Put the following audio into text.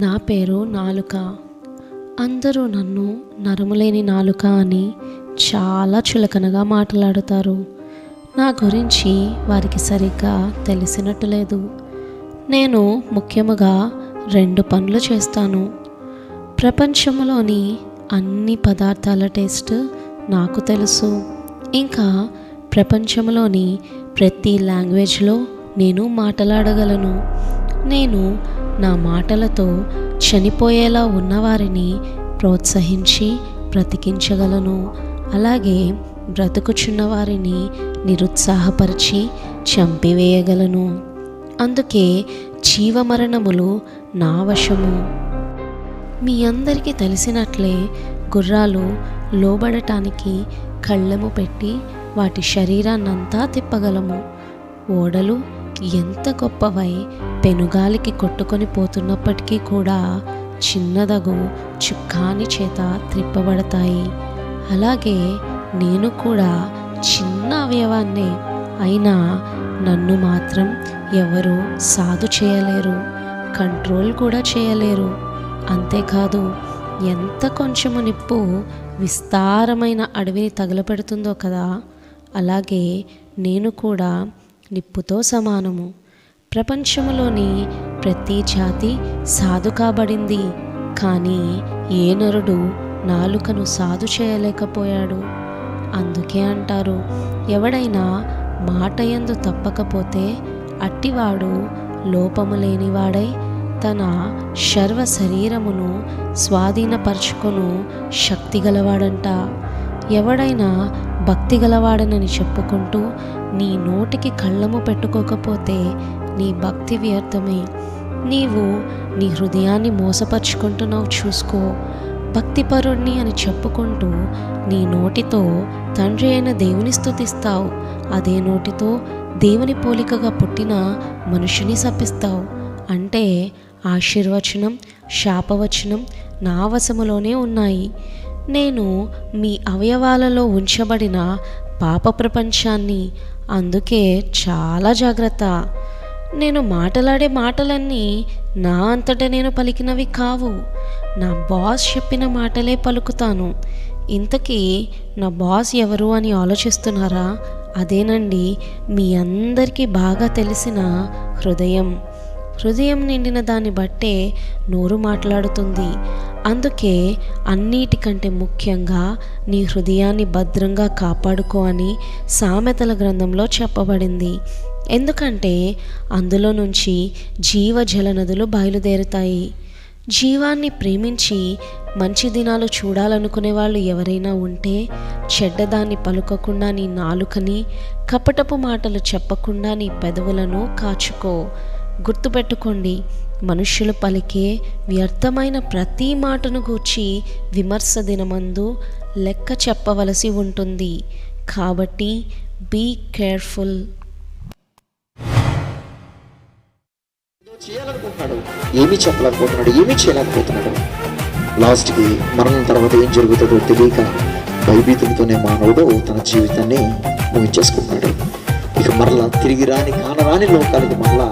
నా పేరు నాలుక. అందరూ నన్ను నరములేని నాలుక అని చాలా చులకనగా మాట్లాడుతారు. నా గురించి వారికి సరిగ్గా తెలిసినట్టు లేదు. నేను ముఖ్యముగా రెండు పనులు చేస్తాను. ప్రపంచంలోని అన్ని పదార్థాల టేస్ట్ నాకు తెలుసు. ఇంకా ప్రపంచంలోని ప్రతి లాంగ్వేజ్లో నేను మాట్లాడగలను. నేను నా మాటలతో చనిపోయేలా ఉన్నవారిని ప్రోత్సహించి బ్రతికించగలను. అలాగే బ్రతుకుచున్న వారిని నిరుత్సాహపరిచి చంపివేయగలను. అందుకే జీవమరణములు నా వశము. మీ అందరికీ తెలిసినట్లే గుర్రాలు లోబడటానికి కళ్ళెము పెట్టి వాటి శరీరాన్నంతా తిప్పగలము. ఓడలు ఎంత గొప్పవై పెనుగాలికి కొట్టుకొని పోతున్నప్పటికీ కూడా చిన్నదగు చుక్కాని చేత త్రిప్పబడతాయి. అలాగే నేను కూడా చిన్న అవయవాన్నే అయినా నన్ను మాత్రం ఎవరు సాధు చేయలేరు కంట్రోల్ కూడా చేయలేరు. అంతేకాదు ఎంత కొంచెము నిప్పు విస్తారమైన అడవిని తగలపెడుతుందో కదా. అలాగే నేను కూడా నిప్పుతో సమానము. ప్రపంచంలోని ప్రతి జాతి సాధు కాబడింది కానీ ఏ నరుడు నాలుకను సాధు చేయలేకపోయాడు. అందుకే అంటారు ఎవడైనా మాటయందు తప్పకపోతే అట్టివాడు లోపము లేనివాడై తన శర్వ శరీరమును స్వాధీనపరచుకొను శక్తి గలవాడంట ఎవడైనా భక్తి గలవాడనని చెప్పుకుంటూ నీ నోటికి కళ్ళము పెట్టుకోకపోతే నీ భక్తి వ్యర్థమే. నీవు నీ హృదయాన్ని మోసపరుచుకుంటున్నావు చూసుకో. భక్తిపరుణ్ణి అని చెప్పుకుంటూ నీ నోటితో తండ్రి అయిన దేవుని స్థుతిస్తావు అదే నోటితో దేవుని పోలికగా పుట్టిన మనుషుని శపిస్తావు. అంటే ఆశీర్వచనం శాపవచనం నా వశములోనే ఉన్నాయి. నేను మీ అవయవాలలో ఉంచబడిన పాప ప్రపంచాన్ని. అందుకే చాలా జాగ్రత్త. నేను మాటలాడే మాటలన్నీ నా అంతటా నేను పలికినవి కావు. నా బాస్ చెప్పిన మాటలే పలుకుతాను. ఇంతకీ నా బాస్ ఎవరు అని ఆలోచిస్తున్నారా? అదేనండి మీ అందరికీ బాగా తెలిసిన హృదయం. హృదయం నిండిన దాన్ని బట్టే నోరు మాట్లాడుతుంది. అందుకే అన్నిటికంటే ముఖ్యంగా నీ హృదయాన్ని భద్రంగా కాపాడుకో అని సామెతల గ్రంథంలో చెప్పబడింది. ఎందుకంటే అందులో నుంచి జీవజల నదులు బయలుదేరుతాయి. జీవాన్ని ప్రేమించి మంచి దినాలు చూడాలనుకునే వాళ్ళు ఎవరైనా ఉంటే చెడ్డదాన్ని పలుకకుండా నీ నాలుకని కపటపు మాటలు చెప్పకుండా నీ పెదవులను కాచుకో. గుర్తుపెట్టుకోండి మనుష్యులు పలికే వ్యర్థమైన ప్రతి మాటను గూర్చి విమర్శ దినమందు లెక్క చెప్పవలసి ఉంటుంది. కాబట్టి బీ కేర్ఫుల్ చేయాలనుకుంటున్నాడు ఏమీ చెప్పలేకపోతున్నాడు ఏమీ చేయలేకపోతున్నాడు. లాస్ట్కి మరణం తర్వాత ఏం జరుగుతుందో తెలియక భయభీతులతోనే మానవుడు తన జీవితాన్ని ముగించేసుకుంటున్నాడు. ఇక మరలా తిరిగి రాని కానరాని లోకాలకి మరలా